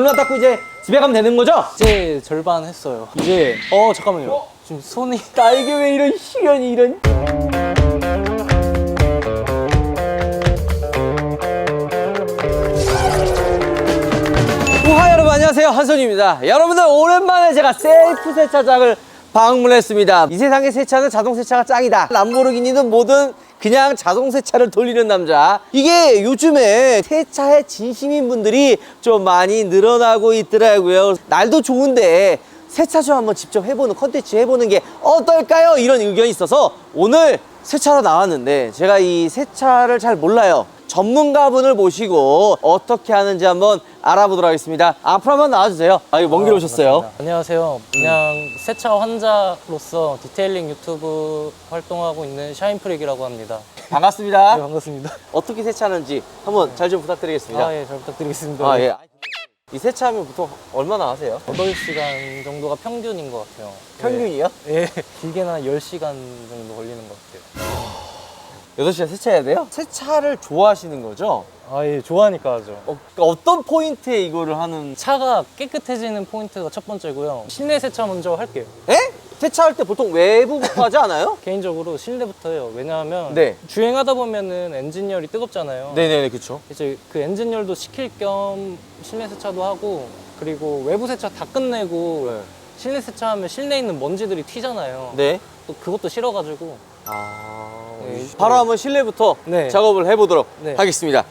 누나 닦고 이제 집에 가면 되는 거죠? 이제 절반 했어요. 이제 어 잠깐만요. 지금 손이 나에게 왜 이런 시련이 이런 우하 여러분 안녕하세요 한손입니다 여러분들 오랜만에 제가 셀프 세차장을 방문했습니다 이 세상의 세차는 자동 세차가 짱이다 람보르기니는 뭐든 그냥 자동 세차를 돌리는 남자 이게 요즘에 세차에 진심인 분들이 좀 많이 늘어나고 있더라고요 날도 좋은데 세차 좀 한번 직접 해보는 컨텐츠 해보는 게 어떨까요? 이런 의견이 있어서 오늘 세차로 나왔는데 제가 이 세차를 잘 몰라요. 전문가분을 모시고 어떻게 하는지 한번 알아보도록 하겠습니다. 앞으로 한번 나와주세요. 아, 이거 먼길 오셨어요. 안녕하세요. 그냥 세차 환자로서 디테일링 유튜브 활동하고 있는 샤인프릭이라고 합니다. 반갑습니다. 네, 반갑습니다. 어떻게 세차하는지 한번 잘좀 부탁드리겠습니다. 아, 예, 잘 부탁드리겠습니다. 아, 예. 이 세차하면 보통 얼마나 하세요? 8시간 정도가 평균인 것 같아요. 평균이요? 예, 길게는 한 10시간 정도 걸리는 것 같아요. 8시간 세차해야 돼요? 세차를 좋아하시는 거죠? 아, 예, 좋아하니까 하죠. 어, 어떤 포인트에 이거를 하는 차가 깨끗해지는 포인트가 첫 번째고요. 실내 세차 먼저 할게요. 에? 세차할 때 보통 외부부터 하지 않아요? 개인적으로 실내부터 해요. 왜냐하면 네. 주행하다 보면은 엔진열이 뜨겁잖아요. 네네네, 그쵸. 이제 그 엔진열도 식힐 겸 실내 세차도 하고 그리고 외부 세차 다 끝내고 네. 실내 세차하면 실내에 있는 먼지들이 튀잖아요. 네. 또 그것도 싫어가지고 아. 네. 바로 한번 실내부터 네. 작업을 해보도록 네. 하겠습니다.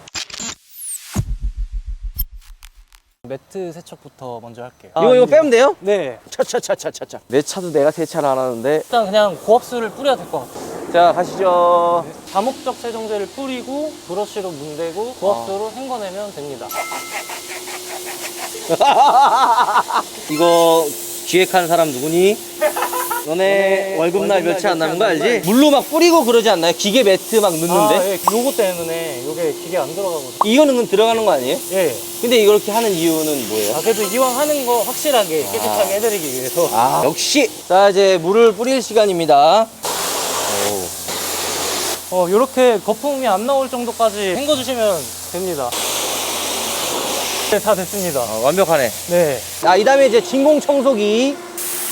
매트 세척부터 먼저 할게요. 이거, 이거 빼면 돼요? 네. 차차차차차차. 내 차도 내가 세차를 안 하는데. 일단 그냥 고압수를 뿌려야 될 것 같아요. 자, 가시죠. 다목적 세정제를 뿌리고 브러쉬로 문대고 고압수로 헹궈내면 됩니다. 이거 기획한 사람 누구니? 너네 월급날 며칠 안 남은 거 알지? 물로 막 뿌리고 그러지 않나요? 기계 매트 막 넣는데? 아, 예. 요거 때문에 요게 기계 안 들어가거든요. 이거는 들어가는 거 아니에요? 예. 근데 이렇게 하는 이유는 뭐예요? 아, 그래도 이왕 하는 거 확실하게 깨끗하게 해드리기 위해서. 아, 역시. 자, 이제 물을 뿌릴 시간입니다. 어, 요렇게 거품이 안 나올 정도까지 헹궈주시면 됩니다. 네, 다 됐습니다. 아, 완벽하네. 네. 자, 이 다음에 이제 진공 청소기.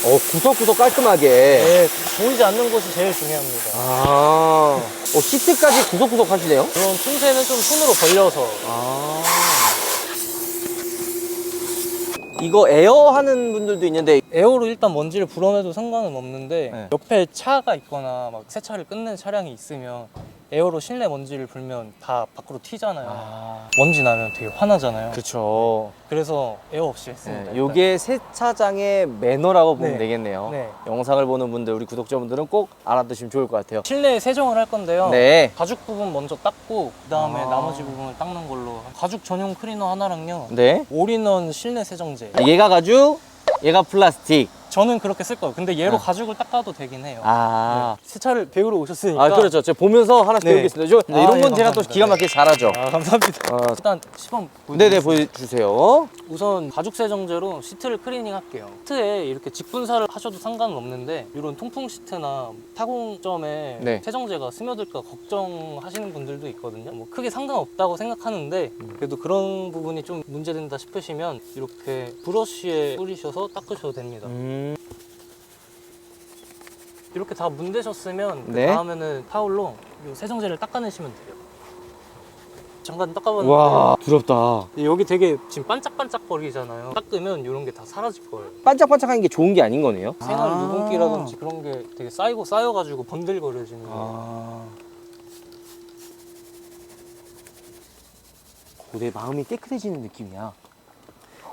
어, 구석구석 깔끔하게. 네, 보이지 않는 곳이 제일 중요합니다. 아. 어, 시트까지 구석구석 하시네요? 그런 틈새는 좀 손으로 벌려서. 아. 이거 에어 하는 분들도 있는데 에어로 일단 먼지를 불어내도 상관은 없는데 네. 옆에 차가 있거나 막 세차를 끝낸 차량이 있으면 에어로 실내 먼지를 불면 다 밖으로 튀잖아요. 아. 먼지 나면 되게 화나잖아요. 그쵸. 그래서 에어 없이 했습니다. 네, 요게 세차장의 매너라고 보면 네. 되겠네요. 네. 영상을 보는 분들, 우리 구독자분들은 꼭 알아두시면 좋을 것 같아요. 실내 세정을 할 건데요. 네. 가죽 부분 먼저 닦고 그다음에 아. 나머지 부분을 닦는 걸로 가죽 전용 클리너 하나랑요. 네. 올인원 실내 세정제. 얘가 가죽, 얘가 플라스틱. 저는 그렇게 쓸 거예요. 근데 얘로 아. 가죽을 닦아도 되긴 해요. 아. 네. 세차를 배우러 오셨으니까. 아, 그렇죠. 제가 보면서 하나씩 네. 배우겠습니다. 저, 아, 이런 예, 건 제가 또 감사합니다. 기가 막히게 잘하죠. 아, 감사합니다. 어, 일단 시범 네네, 보여드리겠습니다. 보여주세요. 우선 가죽 세정제로 시트를 클리닝 할게요. 시트에 이렇게 직분사를 하셔도 상관은 없는데 이런 통풍 시트나 타공점에 네. 세정제가 스며들까 걱정하시는 분들도 있거든요. 뭐 크게 상관없다고 생각하는데 그래도 그런 부분이 좀 문제된다 싶으시면 이렇게 브러쉬에 뿌리셔서 닦으셔도 됩니다. 음. 이렇게 다 문대셨으면 그 네. 다음에는 타올로 이 세정제를 닦아내시면 돼요. 잠깐 닦아봤는데 와, 두렵다. 여기 되게 지금 반짝반짝거리잖아요. 닦으면 이런 게 다 사라질 거예요. 반짝반짝한 게 좋은 게 아닌 거네요? 생활 아. 유분기라든지 그런 게 되게 쌓이고 쌓여가지고 번들거려지는 거예요. 아. 오, 내 마음이 깨끗해지는 느낌이야.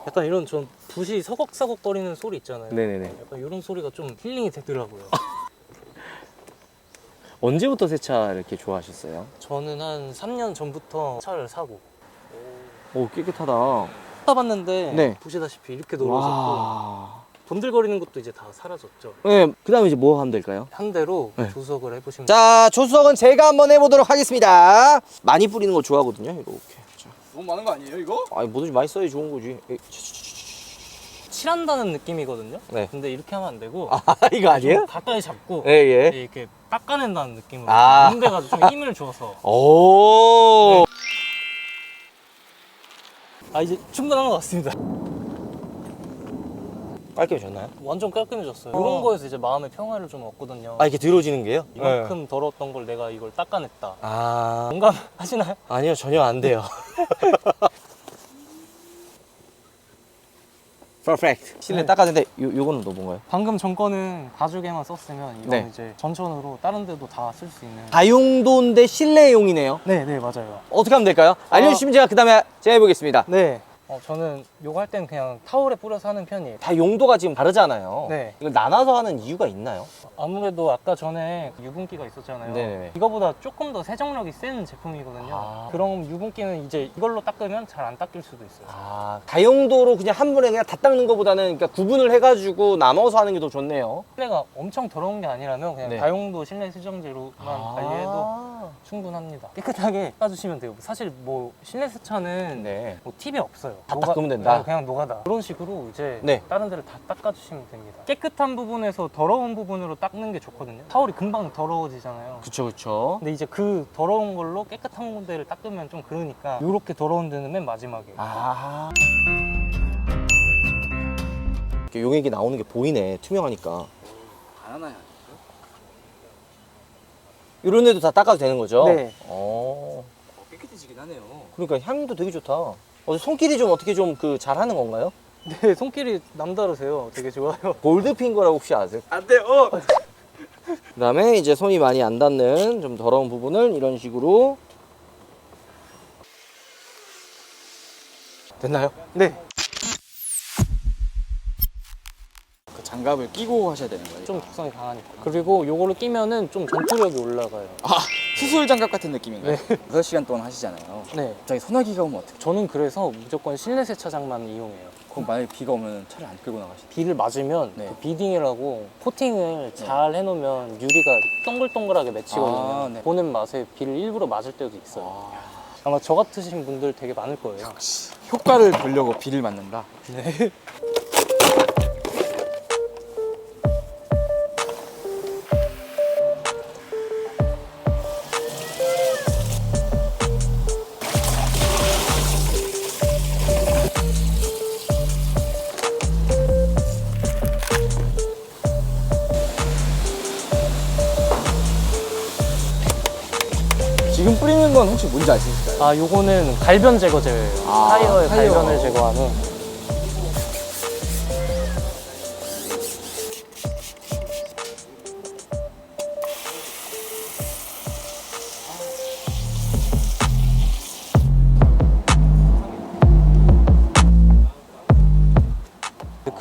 약간 이런 좀 붓이 서걱서걱 거리는 소리 있잖아요. 네네네. 약간 이런 소리가 좀 힐링이 되더라고요. 언제부터 세차 이렇게 좋아하셨어요? 저는 한 3년 전부터 차를 사고 오, 깨끗하다. 사봤는데 네. 보시다시피 이렇게 놀라졌고 와. 번들거리는 것도 이제 다 사라졌죠. 네, 그 다음에 이제 뭐 하면 될까요? 한 대로 네. 조석을 해보시면 자, 조수석은 제가 한번 해보도록 하겠습니다. 많이 뿌리는 거 좋아하거든요. 이렇게. 자. 너무 많은 거 아니에요 이거? 아니, 뭐든지 많이 써야 좋은 거지. 에이, 칠한다는 느낌이거든요. 네. 근데 이렇게 하면 안 되고 아, 이거 아니에요? 좀 가까이 잡고 예, 예. 이렇게 닦아낸다는 느낌으로 아. 문대가 좀 힘을 줘서 오. 아 이제 충분한 것 같습니다. 깔끔해졌나요? 완전 깔끔해졌어요. 어. 이런 거에서 이제 마음의 평화를 좀 얻거든요. 아 이렇게 들어지는 게요? 이만큼 더러웠던 걸 내가 이걸 닦아냈다. 아 공감하시나요? 아니요 전혀 안 돼요. 퍼펙트. 실내 네. 닦았는데 요 요거는 또 뭔가요? 방금 전 거는 가죽에만 썼으면 이건 네. 이제 전천으로 다른 데도 다 쓸 수 있는. 다용도인데 실내용이네요. 네, 네 맞아요. 어떻게 하면 될까요? 알려주시면 제가 그 다음에 제가 해보겠습니다. 네. 어, 저는 요거 할 때는 그냥 타올에 뿌려서 하는 편이에요. 다 용도가 지금 다르잖아요. 네. 이걸 나눠서 하는 이유가 있나요? 아무래도 아까 전에 유분기가 있었잖아요. 네네네. 이거보다 조금 더 세정력이 센 제품이거든요. 아. 그럼 유분기는 이제 이걸로 닦으면 잘 안 닦일 수도 있어요. 아, 다용도로 그냥 한 번에 그냥 다 닦는 것보다는 그러니까 구분을 해가지고 나눠서 하는 게 더 좋네요. 실내가 엄청 더러운 게 아니라면 그냥 네. 다용도 실내 세정제로만 관리해도 아. 충분합니다. 깨끗하게 닦아주시면 돼요. 사실 뭐 실내 세차는 네. 뭐 팁이 없어요. 다 닦으면 된다? 네, 그냥 노가다. 그런 식으로 이제 네. 다른 데를 다 닦아주시면 됩니다. 깨끗한 부분에서 더러운 부분으로 닦는 게 좋거든요. 타올이 금방 더러워지잖아요. 그쵸, 그쵸. 근데 이제 그 더러운 걸로 깨끗한 데를 닦으면 좀 그러니까 이렇게 더러운 데는 맨 마지막에. 아. 이렇게 용액이 나오는 게 보이네. 투명하니까. 가나나야. 이런 데도 다 닦아도 되는 거죠? 네. 어. 어, 깨끗해지긴 하네요. 그러니까 향도 되게 좋다. 어, 손길이 좀 어떻게 좀 그 잘하는 건가요? 네, 손길이 남다르세요. 되게 좋아요. 골드핑거라고 혹시 아세요? 안 돼요. 그 다음에 이제 손이 많이 안 닿는 좀 더러운 부분을 이런 식으로 됐나요? 네. 그 장갑을 끼고 하셔야 되는 거예요. 좀 독성이 강하니까. 그리고 요거를 끼면은 좀 전투력이 올라가요. 아 수술 장갑 같은 느낌인가요? 네. 6시간 동안 하시잖아요. 네. 갑자기 소나기가 오면 어떡해? 저는 그래서 무조건 실내 세차장만 이용해요. 그럼 만약에 비가 오면 차를 안 끌고 나가시죠? 비를 맞으면 네. 그 비딩이라고 코팅을 잘 해놓으면 유리가 동글동글하게 맺히거든요. 아, 네. 보는 맛에 비를 일부러 맞을 때도 있어요. 아, 아마 저 같으신 분들 되게 많을 거예요. 역시 효과를 보려고 비를 맞는다. 네. 아, 요거는 갈변 제거제예요. 아, 타이어의 타이어. 갈변을 제거하는.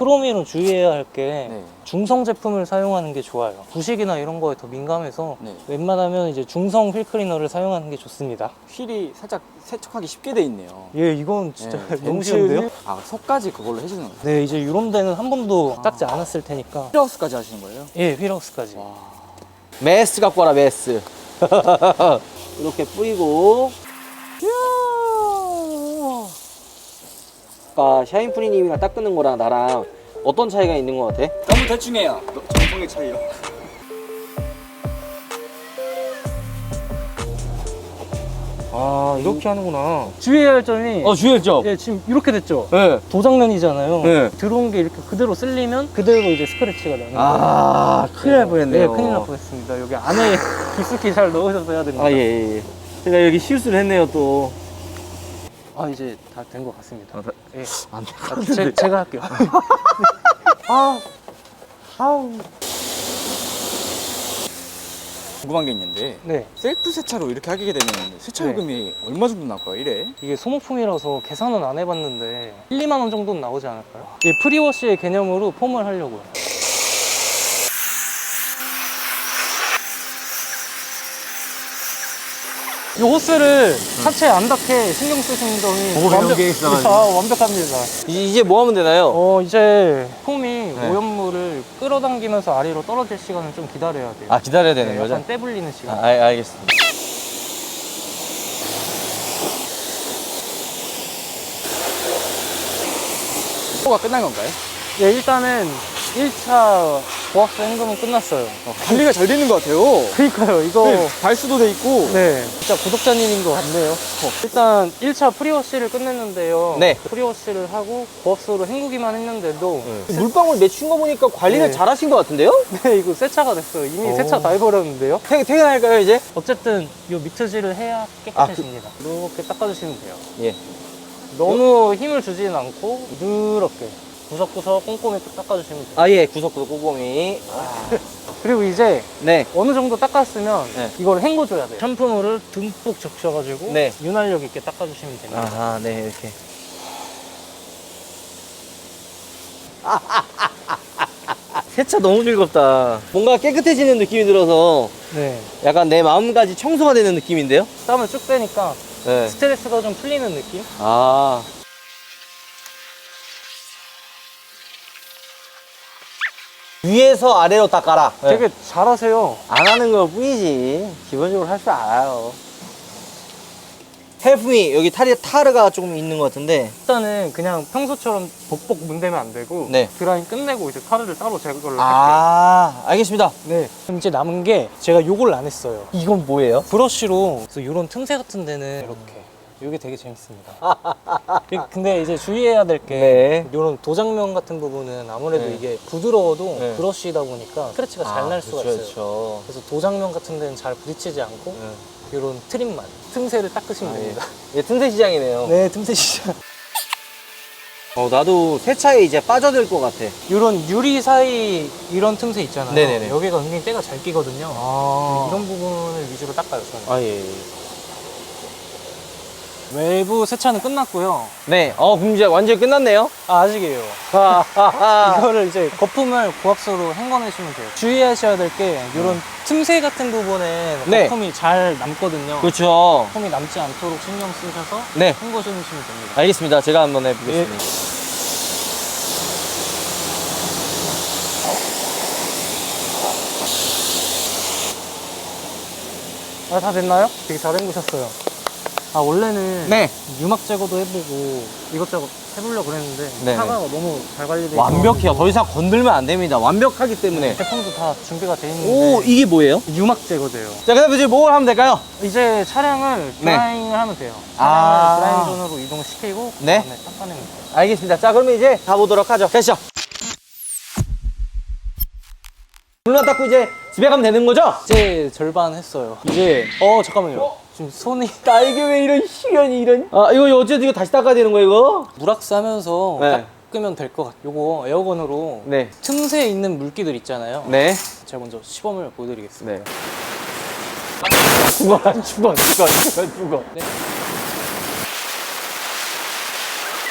크로미는 주의해야 할 게 네. 중성 제품을 사용하는 게 좋아요. 부식이나 이런 거에 더 민감해서 네. 웬만하면 이제 중성 휠 클리너를 사용하는 게 좋습니다. 휠이 살짝 세척하기 쉽게 돼 있네요. 예, 이건 진짜 네, 너무 벤츠 쉬운데요? 휠- 아 속까지 그걸로 해주는 거예요? 네, 이제 데는 한 번도 아. 닦지 않았을 테니까. 휠하우스까지 하시는 거예요? 예, 휠하우스까지. 와. 메스 갖고 와라 메스 이렇게 뿌리고 아까 샤인프리님이랑 닦는 거랑 나랑 어떤 차이가 있는 것 같아? 너무 대충해요. 정성의 차이요. 아 이렇게 하는구나 주의해야 할 점이 어 주의했죠? 예, 지금 이렇게 됐죠? 네. 도장면이잖아요. 네. 들어온 게 이렇게 그대로 쓸리면 그대로 이제 스크래치가 나는 거예요. 아 큰일 날 네, 뻔했네요 큰일 날 뻔했습니다. 여기 안에 깊숙이 잘 넣으셔서 해야 됩니다. 아예예 예, 예. 제가 여기 실수를 했네요 또 아, 이제 다 된 것 같습니다. 아, 다- 예. 안 돼. 아, 제, 제가 할게요. 아, 아우. 궁금한 게 있는데 네. 셀프 세차로 이렇게 하게 되면 세차 네. 요금이 얼마 정도 나올까요? 이래? 이게 소모품이라서 계산은 안 해봤는데 1, 2만 원 정도는 나오지 않을까요? 예, 프리워시의 개념으로 폼을 하려고요. 이 호스를 차체 안 닿게 신경 쓰시는 점이 오, 연계에 있어가지고. 아, 완벽합니다. 이- 이제 뭐 하면 되나요? 어 이제 폼이 네. 오염물을 끌어당기면서 아래로 떨어질 시간을 좀 기다려야 돼요. 아 기다려야 되는 네, 거죠? 약간 떼불리는 시간. 아, 알- 알겠습니다. 효가 끝난 건가요? 예, 일단은 1차 고압수 헹굼은 끝났어요. 관리가 잘 되는 것 같아요. 그니까요, 이거. 네, 발수도 돼 있고. 네, 진짜 구독자님인 것 같네요. 어, 일단 1차 프리워시를 끝냈는데요. 네. 프리워시를 하고 고압수로 헹구기만 했는데도 물방울 맺힌 거 보니까 관리를 네. 잘 하신 것 같은데요? 네, 이거 세차가 됐어요. 이미 오. 세차 다 해버렸는데요. 퇴, 퇴근할까요 이제? 어쨌든 이 미트질을 해야 깨끗해집니다. 이렇게 닦아주시면 돼요. 예. 너무 힘을 주지는 않고 부드럽게 구석구석 꼼꼼히 닦아주시면 돼요. 아 예, 구석구석 꼼꼼히. 그리고 이제 네. 어느 정도 닦았으면 네. 이걸 헹궈줘야 돼요. 샴푸물을 듬뿍 적셔가지고 네. 윤활력 있게 닦아주시면 됩니다. 아하, 네 이렇게. 세차 너무 즐겁다. 뭔가 깨끗해지는 느낌이 들어서 네. 약간 내 마음까지 청소가 되는 느낌인데요? 땀을 쭉 빼니까 네. 스트레스가 좀 풀리는 느낌? 아. 위에서 아래로 닦아라. 되게 잘하세요. 안 하는 것 뿐이지. 기본적으로 할 줄 알아요. 헬프미 여기 타리 타르가 조금 있는 것 같은데. 일단은 그냥 평소처럼 복복 문대면 안 되고 네. 드라잉 끝내고 이제 카드를 따로 제거를 할게요. 아, 알겠습니다. 네. 그럼 이제 남은 게 제가 요걸 안 했어요. 이건 뭐예요? 브러쉬로 그래서 이런 틈새 같은 데는 이렇게 이게 되게 재밌습니다. 그- 근데 이제 주의해야 될 게 네. 이런 도장면 같은 부분은 아무래도 네. 이게 부드러워도 네. 브러쉬이다 보니까 스크래치가 잘 날 수가 있어요. 그렇죠. 그래서 도장면 같은 데는 잘 부딪히지 않고 이런 트림만 틈새를 닦으시면 아, 예. 됩니다. 예, 틈새 시장이네요. 네, 틈새 시작. 어, 나도 세차에 이제 빠져들 것 같아. 이런 유리 사이 이런 틈새 있잖아요. 네네네. 여기가 굉장히 때가 잘 끼거든요. 아. 이런 부분을 위주로 닦아요, 저는. 아, 예. 예. 외부 세차는 끝났고요. 네, 어, 그럼 이제 완전히 끝났네요. 아, 아직이에요. 하하하. 이거를 이제 거품을 고압수로 헹궈내시면 돼요. 주의하셔야 될 게 이런 틈새 같은 부분에 네. 거품이 잘 남거든요. 그렇죠. 거품이 남지 않도록 신경 쓰셔서 네. 헹궈주시면 됩니다. 알겠습니다. 제가 한번 해보겠습니다. 아, 다 됐나요? 되게 잘 헹구셨어요. 아, 원래는 네. 유막 제거도 해보고 이것저것 해보려고 그랬는데 네네. 사과가 너무 잘 관리돼 완벽해요. 더 이상 건들면 안 됩니다. 완벽하기 때문에. 제품도 다 준비가 돼 있는데 오, 이게 뭐예요? 유막 제거돼요. 자, 그 다음에 이제 뭘 하면 될까요? 이제 차량을 네. 드라잉을 하면 돼요. 아. 차량을 드라잉 존으로 이동시키고 네. 그다음에 닦아내면 돼요. 알겠습니다. 자, 그러면 이제 가보도록 하죠. 가시죠. 물론 닦고 이제 집에 가면 되는 거죠? 이제 절반 했어요. 이제 어 잠깐만요. 지금 손이 나에게 왜 이런 시련이 이런. 아, 이거 어쨌든 이거 다시 닦아야 되는 거예요, 이거? 물악스 하면서 네. 닦으면 될 것 같아요. 요거 에어건으로 네. 틈새에 있는 물기들 있잖아요. 네. 제가 먼저 시범을 보여드리겠습니다. 네. 죽어, 죽어, 죽어, 죽어, 죽어. 네.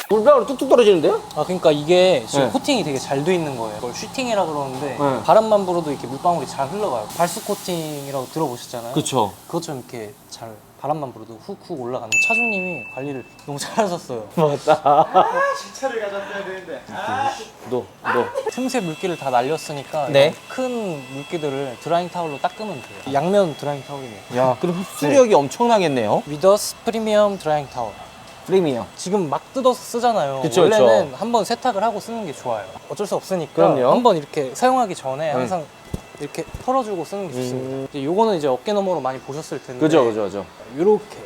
물방울이 뚝뚝 떨어지는데요? 아 그러니까 이게 지금 네. 코팅이 되게 잘 돼 있는 거예요. 이걸 슈팅이라 그러는데 네. 바람만 불어도 이렇게 물방울이 잘 흘러가요. 발수 코팅이라고 들어보셨잖아요. 그쵸. 그것처럼 이렇게 잘 바람만 불어도 훅훅 올라가는 차주님이 관리를 너무 잘하셨어요. 맞다. 너, 너. 틈새 물기를 다 날렸으니까 네. 이런 큰 물기들을 드라잉 타올로 닦으면 돼요. 양면 드라잉 타올이네요. 야, 그럼 흡수력이 엄청나겠네요. 위더스 프리미엄 드라잉 타올. 프리미엄. 지금 막 뜯어서 쓰잖아요. 그쵸, 원래는 그쵸. 한번 세탁을 하고 쓰는 게 좋아요. 어쩔 수 없으니까 그럼요. 한번 이렇게 사용하기 전에 음. 항상 이렇게 털어주고 쓰는 게 좋습니다. 음. 이제 요거는 이제 어깨 너머로 많이 보셨을 텐데 그죠, 그죠, 그죠. 요렇게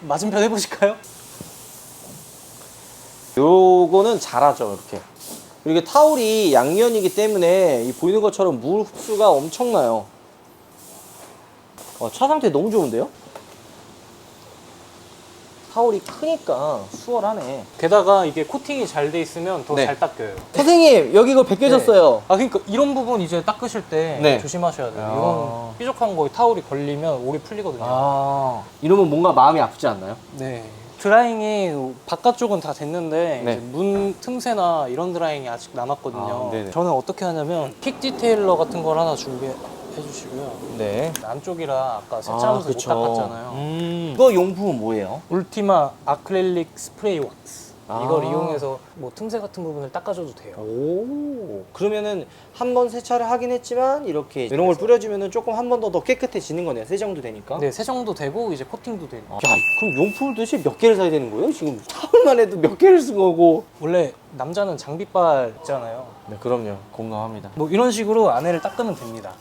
맞은편 해보실까요? 요거는 잘하죠, 이렇게. 이게 타올이 양면이기 때문에 이 보이는 것처럼 물 흡수가 엄청나요. 어, 차 상태 너무 좋은데요? 타올이 크니까 수월하네. 게다가 이게 코팅이 잘 돼 있으면 더 네. 잘 닦여요. 선생님, 여기 이거 벗겨졌어요. 아 그러니까 이런 부분 이제 닦으실 때 네. 조심하셔야 돼요. 아. 이런 삐죽한 거에 타올이 걸리면 오래 풀리거든요. 아, 이러면 뭔가 마음이 아프지 않나요? 네. 드라잉이 바깥쪽은 다 됐는데 네. 이제 문 틈새나 이런 드라잉이 아직 남았거든요. 아, 네네. 저는 어떻게 하냐면 픽 디테일러 같은 걸 하나 준비 해 주시고요. 네. 안쪽이라 아까 세차하면서 못 닦았잖아요. 음. 이거 용품은 뭐예요? 울티마 아크릴릭 스프레이 왁스. 아. 이걸 이용해서 뭐 틈새 같은 부분을 닦아줘도 돼요. 오 그러면은 한 번 세차를 하긴 했지만 이렇게 이런 걸 뿌려주면은 조금 한 번 더 더 깨끗해지는 거네요 세정도 되니까 네, 세정도 되고 이제 코팅도 되고. 야 그럼 용품을 도대체 몇 개를 사야 되는 거예요? 지금 사흘만 해도 몇 개를 쓴 거고 원래 남자는 장비빨 있잖아요. 네 그럼요 공감합니다 뭐 이런 식으로 안에를 닦으면 됩니다.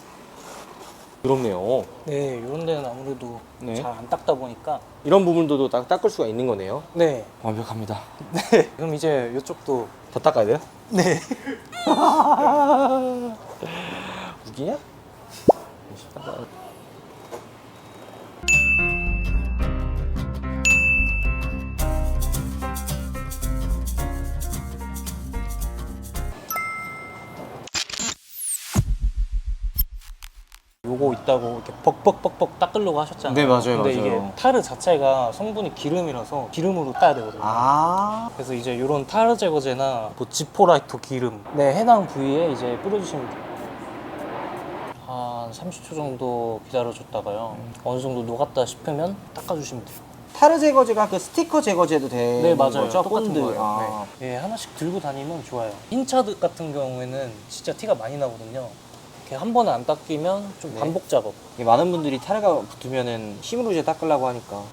그렇네요 네, 이런 데는 아무래도 네. 잘 안 닦다 보니까 이런 부분도 다 닦을 수가 있는 거네요 네. 완벽합니다 네. 그럼 이제 이쪽도 더 닦아야 돼요? 네. 웃기냐? 요거 있다고 이렇게 벅벅벅벅 닦으려고 하셨잖아요. 네, 맞아요, 근데 맞아요. 이게 타르 자체가 성분이 기름이라서 기름으로 따야 되거든요. 아 그래서 이제 이런 타르 제거제나 뭐 지포라이토 기름 네 해당 부위에 이제 뿌려주시면 돼요. 한 30초 정도 기다려줬다가요. 어느 정도 녹았다 싶으면 닦아주시면 돼요. 타르 제거제가 그 스티커 제거제도 되는 네 맞아요. 거죠? 똑같은 본드. 거예요. 아. 네. 네, 하나씩 들고 다니면 좋아요. 흰 차드 같은 경우에는 진짜 티가 많이 나거든요. 이렇게 한 번에 안 닦이면 좀 네. 반복 작업. 이게 많은 분들이 타르가 붙으면은 힘으로 이제 닦으려고 하니까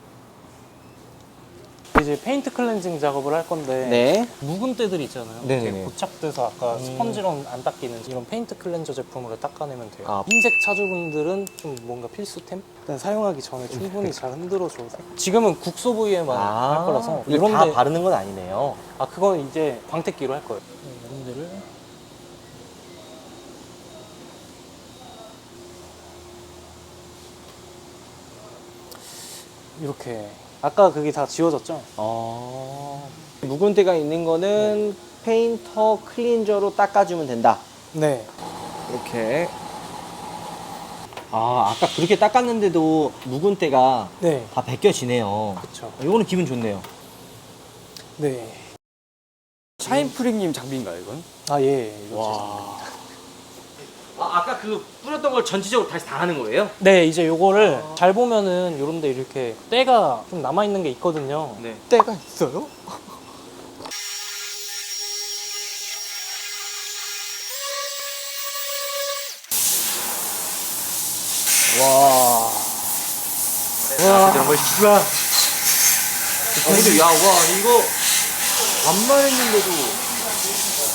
이제 페인트 클렌징 작업을 할 건데 네 묵은 때들이 있잖아요. 네네네. 이렇게 고착돼서 아까 음. 스펀지로 안 닦이는 이런 페인트 클렌저 제품으로 닦아내면 돼요. 아. 흰색 차주분들은 좀 뭔가 필수템? 일단 사용하기 전에 충분히 잘 흔들어줘서 지금은 국소 부위에만 할 거라서 이게 다 바르는 건 아니네요 아 그건 이제 광택기로 할 거예요. 이런 데를 이렇게 아까 그게 다 지워졌죠? 어... 묵은 때가 있는 거는 페인터 클린저로 닦아주면 된다 네. 이렇게 아 아까 그렇게 닦았는데도 묵은 때가 네. 다 벗겨지네요 그렇죠. 이거는 기분 좋네요 네. 샤인프리님 장비인가요 이건? 아 예. 이거 와 아, 아까 그 뿌렸던 걸 전체적으로 다시 다 하는 거예요? 네, 이제 요거를 잘 보면은 요런데 이렇게 때가 좀 남아 있는 게 있거든요. 네 때가 있어요? 와. 와. 제대로 멋있다. 근데 야, 와, 이거 반만 했는데도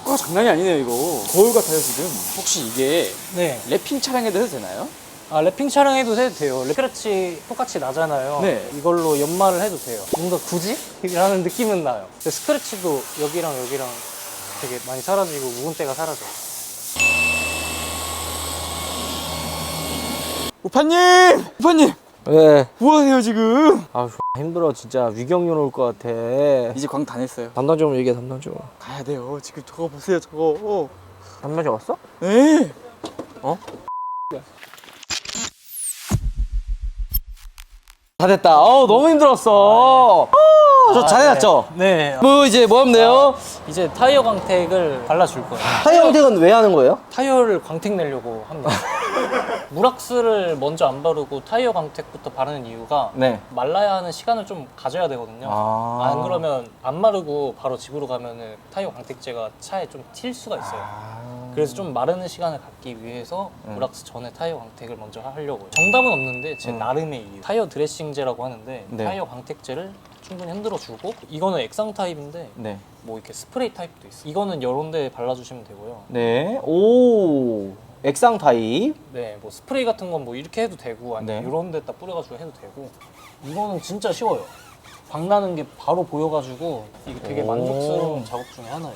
아 장난이 아니네요 이거 거울 같아요 지금 혹시 이게 네. 랩핑 차량에도 해도 되나요? 아, 랩핑 촬영해도 해도 돼요. 스크래치 똑같이 나잖아요. 네. 이걸로 연마를 해도 돼요. 뭔가 굳이? 라는 느낌은 나요. 근데 스크래치도 여기랑 여기랑 되게 많이 사라지고 묵은 때가 사라져요. 우파님! 우파님! 왜? 뭐 하세요 지금? 아, 힘들어. 진짜 위경련 올것 같아. 이제 광 다 냈어요 담당적으로 얘기해, 담당적으로. 가야 돼요 지금 저거 보세요 저거 담당적 왔어? 네 다 됐다. 어우, 너무 힘들었어. 아, 저 잘해놨죠? 네. 뭐, 이제 뭐 하면 돼요? 이제 타이어 광택을 발라줄 거예요. 타이어 형택은 왜 하는 거예요? 타이어를 광택 내려고 합니다. 무락스를 먼저 안 바르고 타이어 광택부터 바르는 이유가 네. 말라야 하는 시간을 좀 가져야 되거든요. 아. 안 그러면 안 마르고 바로 집으로 가면은 타이어 광택제가 차에 좀 튈 수가 있어요. 그래서 좀 마르는 시간을 갖기 위해서 음. 무락스 전에 타이어 광택을 먼저 하려고요. 정답은 없는데 제 나름의 이유. 타이어 드레싱제라고 하는데 네. 타이어 광택제를 충분히 흔들어 주고 이거는 액상 타입인데 네. 뭐 이렇게 스프레이 타입도 있어요. 이거는 여러 데 발라주시면 되고요. 네. 오. 액상 타입. 네, 뭐 스프레이 같은 건 뭐 이렇게 해도 되고 아니면 네. 이런 데다 뿌려가지고 해도 되고 이거는 진짜 쉬워요. 광 나는 게 바로 보여가지고 이게 되게 오. 만족스러운 작업 중에 하나예요.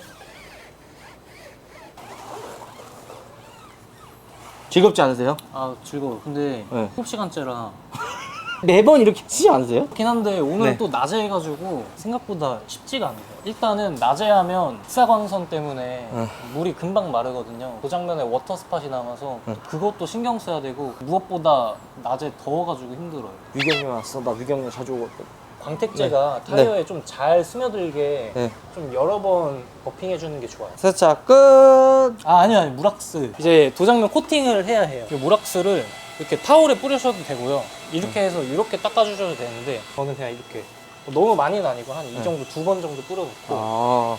즐겁지 않으세요? 아 즐거워. 근데 네. 7시간째라 매번 이렇게 치지 않으세요? 그렇긴 한데 오늘 네. 또 낮에 해가지고 생각보다 쉽지가 않아요. 일단은 낮에 하면 식사광선 때문에 응. 물이 금방 마르거든요. 그 장면에 워터 스팟이 남아서 응. 그것도 신경 써야 되고 무엇보다 낮에 더워가지고 힘들어요. 위경련 왔어. 나 위경련 자주 오거든. 광택제가 타이어에 좀잘 스며들게 네. 좀 여러 번 버핑해 주는 게 좋아요. 세차 끝. 아 아니요 아니 무락스 이제 도장면 코팅을 해야 해요. 이 무락스를 이렇게 타올에 뿌려셔도 되고요. 이렇게 해서 이렇게 닦아주셔도 되는데 저는 그냥 이렇게 너무 많이는 아니고 한 이 네. 정도 두 번 정도 뿌려놓고 아.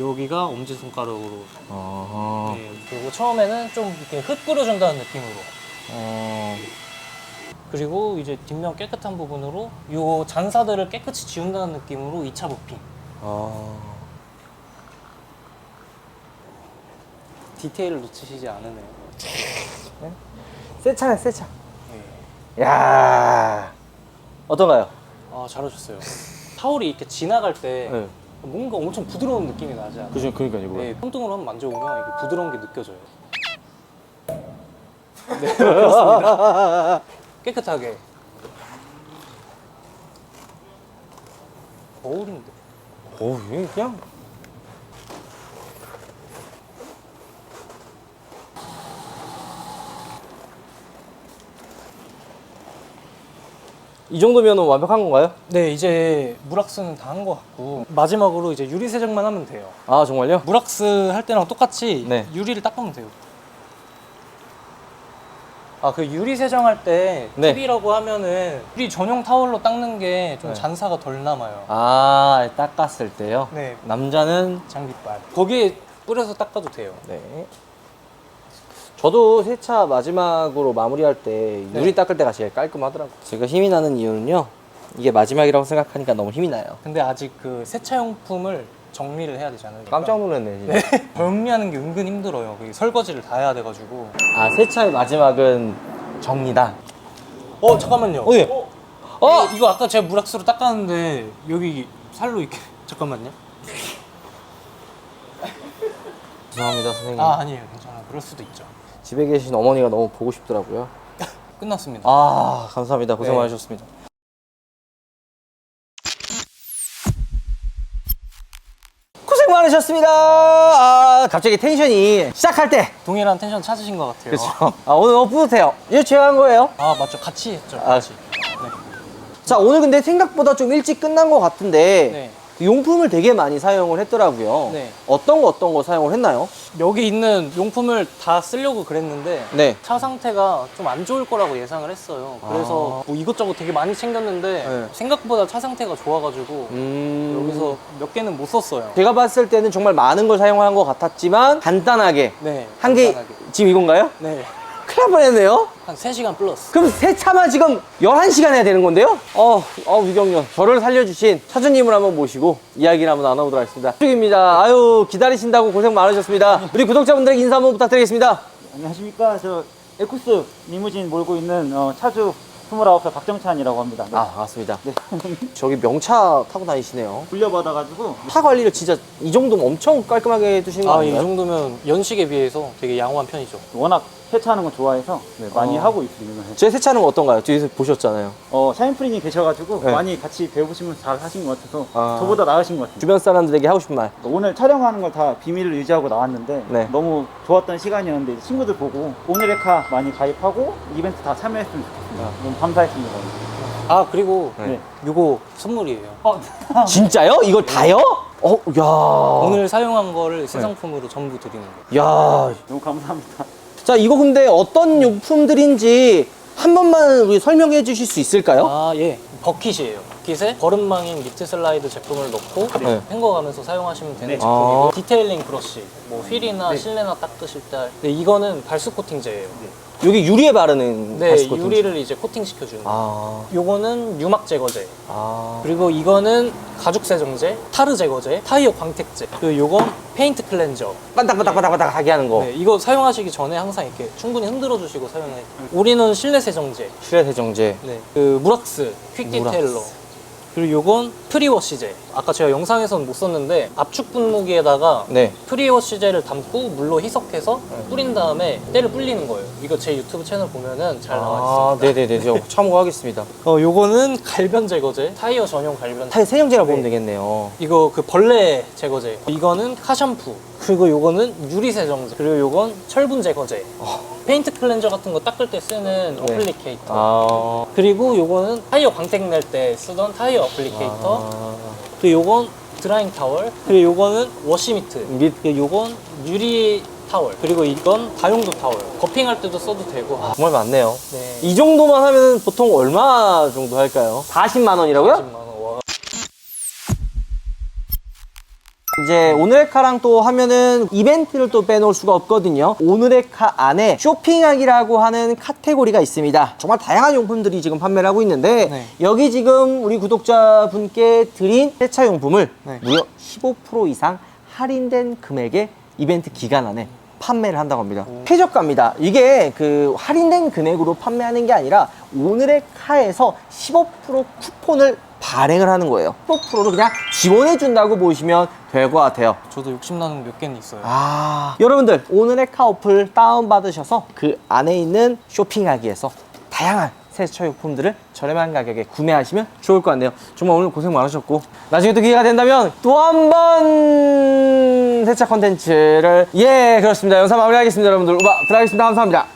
여기가 엄지손가락으로 아. 네, 그리고 처음에는 좀 이렇게 흙 뿌려준다는 느낌으로 어. 그리고 이제 뒷면 깨끗한 부분으로 요 잔사들을 깨끗이 지운다는 느낌으로 2차 부핑 아. 디테일을 놓치시지 않으네요 새 차네, 새 차. 네. 야. 어떤가요? 아 잘하셨어요 타올이 이렇게 지나갈 때 네. 뭔가 엄청 부드러운 느낌이 나지 않아요? 그죠, 그러니까 이거. 네, 손등으로 한번 만져보면 이게 부드러운 게 느껴져요 네 그렇습니다 깨끗하게 거울인데 오, 이게 그냥. 이 정도면 완벽한 건가요? 네 이제 물왁스는 다 한 것 같고 마지막으로 이제 유리 세정만 하면 돼요 아, 정말요? 물왁스 할 때랑 똑같이 네. 유리를 닦으면 돼요 아 그 유리 세정할 때 네. 팁이라고 하면은 유리 전용 타월로 닦는 게 좀 네. 잔사가 덜 남아요 아, 닦았을 때요? 네 남자는 장비빨 거기에 뿌려서 닦아도 돼요 네. 저도 세차 마지막으로 마무리할 때 네. 유리 닦을 때가 제일 깔끔하더라고요. 제가 힘이 나는 이유는요. 이게 마지막이라고 생각하니까 너무 힘이 나요. 근데 아직 그 세차용품을 정리를 해야 되잖아요 깜짝 놀랐네. 진짜. 정리하는 게 은근 힘들어요 그게 설거지를 다 해야 돼가지고 아, 세차의 마지막은 정리다. 어 잠깐만요 어디? 어? 어! 이거, 이거 아까 제가 물왁스로 닦았는데 여기 살로 이렇게 잠깐만요 죄송합니다, 선생님. 아 아니에요 괜찮아요 그럴 수도 있죠 집에 계신 어머니가 너무 보고 싶더라고요. 끝났습니다 아, 감사합니다. 고생 네. 많으셨습니다. 고생 많으셨습니다. 아, 갑자기 텐션이 시작할 때. 동일한 텐션 찾으신 것 같아요 그렇죠. 아, 오늘 너무 뿌듯해요. 이거 제가 한 거예요. 아 맞죠 같이 했죠 아, 같이 자, 오늘 근데 생각보다 좀 일찍 끝난 것 같은데 네. 그 용품을 되게 많이 사용을 했더라고요. 네. 어떤 거 어떤 거 사용을 했나요? 여기 있는 용품을 다 쓰려고 그랬는데 네. 차 상태가 좀 안 좋을 거라고 예상을 했어요 그래서 뭐 이것저것 되게 많이 챙겼는데 아. 네. 생각보다 차 상태가 좋아가지고 음. 여기서 몇 개는 못 썼어요 제가 봤을 때는 정말 많은 걸 사용한 것 같았지만 간단하게 네 한 개 간단하게. 지금 이건가요? 네. 큰일 날 뻔했네요. 한 3시간 플러스 그럼 세 차만 지금 11시간 해야 되는 건데요? 어, 어, 위경련. 저를 살려주신 차주님을 한번 모시고 이야기를 한번 나눠보도록 하겠습니다. 쪽입니다. 아유, 기다리신다고 고생 많으셨습니다. 우리 구독자분들에게 인사 한번 부탁드리겠습니다. 안녕하십니까. 저 에쿠스 리무진 몰고 있는 어, 차주 29살 박정찬이라고 합니다. 네. 아, 반갑습니다. 저기 명차 타고 다니시네요. 불려받아가지고 차 관리를 진짜 이 정도면 엄청 깔끔하게 해두신 거 아, 이 아닌가요? 정도면 연식에 비해서 되게 양호한 편이죠. 워낙 세차하는 거 좋아해서 네, 많이 어. 하고 있습니다. 제 세차는 어떤가요? 뒤에서 보셨잖아요. 어, 샤인프리님 계셔가지고 네. 많이 같이 배우시면서 잘 하신 것 같아서 아. 저보다 나으신 것 같아요. 주변 사람들에게 하고 싶은 말. 오늘 촬영하는 걸 다 비밀을 유지하고 나왔는데 네. 너무 좋았던 시간이었는데 이제 친구들 보고 오늘의 카 많이 가입하고 이벤트 다 참여했으면 좋겠습니다. 너무 감사했습니다. 아, 그리고 네. 네. 요거 선물이에요. 진짜요? 이걸 다요? 어, 야. 오늘 사용한 거를 새 상품으로 전부 드리는 거예요. 야. 너무 감사합니다. 자, 이거 근데 어떤 용품들인지 한 번만 우리 설명해 주실 수 있을까요? 아, 예. 버킷이에요. 버킷에 거름망인 미트 슬라이드 제품을 넣고 네. 헹궈가면서 사용하시면 되는 네. 제품이고 아. 디테일링 브러쉬, 뭐 휠이나 실내나 닦으실 때 할- 네, 이거는 발수 코팅제예요. 여기 유리에 바르는 네, 가스 코팅. 유리를 이제 코팅 시켜주는 거. 아. 요거는 유막 제거제. 아. 그리고 이거는 가죽 세정제, 타르 제거제, 타이어 광택제. 그리고 요건 페인트 클렌저. 반딱반딱반딱반딱 하게 하는 거. 네, 이거 사용하시기 전에 항상 이렇게 충분히 흔들어 주시고 사용해. 우리는 실내 세정제. 실내 세정제. 네. 그 무락스, 퀵. 디테일러. 그리고 요건 프리워시제. 아까 제가 영상에서는 못 썼는데 압축 분무기에다가 네. 프리워시제를 담고 물로 희석해서 뿌린 다음에 때를 불리는 거예요. 이거 제 유튜브 채널 보면은 잘 나와 아, 있습니다. 네네네. 저 참고하겠습니다. 어, 요거는 갈변 제거제, 타이어 전용 갈변. 타이 세정제라 보면 네. 되겠네요. 이거 그 벌레 제거제. 이거는 카샴푸. 그리고 요거는 유리 세정제. 그리고 요건 철분 제거제. 페인트 클렌저 같은 거 닦을 때 쓰는 어플리케이터. 아. 그리고 요거는 타이어 광택 낼 때 쓰던 타이어 어플리케이터. 아. 그리고 요건 드라잉 타월. 그리고 요거는 워시미트. 밑. 그리고 요건 유리 타월. 그리고 이건 다용도 타월. 버핑할 때도 써도 되고. 정말 많네요. 네. 이 정도만 하면 보통 얼마 정도 할까요? 40만 원이라고요? 40만 원. 이제 오늘의 카랑 또 하면은 이벤트를 또 빼놓을 수가 없거든요. 오늘의 카 안에 쇼핑하기라고 하는 카테고리가 있습니다. 정말 다양한 용품들이 지금 판매를 하고 있는데 네. 여기 지금 우리 구독자분께 드린 세차 용품을 네. 무려 15% 이상 할인된 금액에 이벤트 기간 안에 판매를 한다고 합니다. 최저가입니다. 이게 그 할인된 금액으로 판매하는 게 아니라 오늘의 카에서 15% 쿠폰을 발행을 하는 거예요. 15%를 그냥 지원해 준다고 보시면 될 것 같아요. 저도 욕심나는 몇 개는 있어요. 아, 여러분들 오늘의 카 어플 다운 받으셔서 그 안에 있는 쇼핑하기에서 다양한 세차 용품들을 저렴한 가격에 구매하시면 좋을 것 같네요. 정말 오늘 고생 많으셨고 나중에 또 기회가 된다면 또 한 번 세차 컨텐츠를 예 그렇습니다. 영상 마무리하겠습니다, 여러분들. 우바 들어가겠습니다. 감사합니다.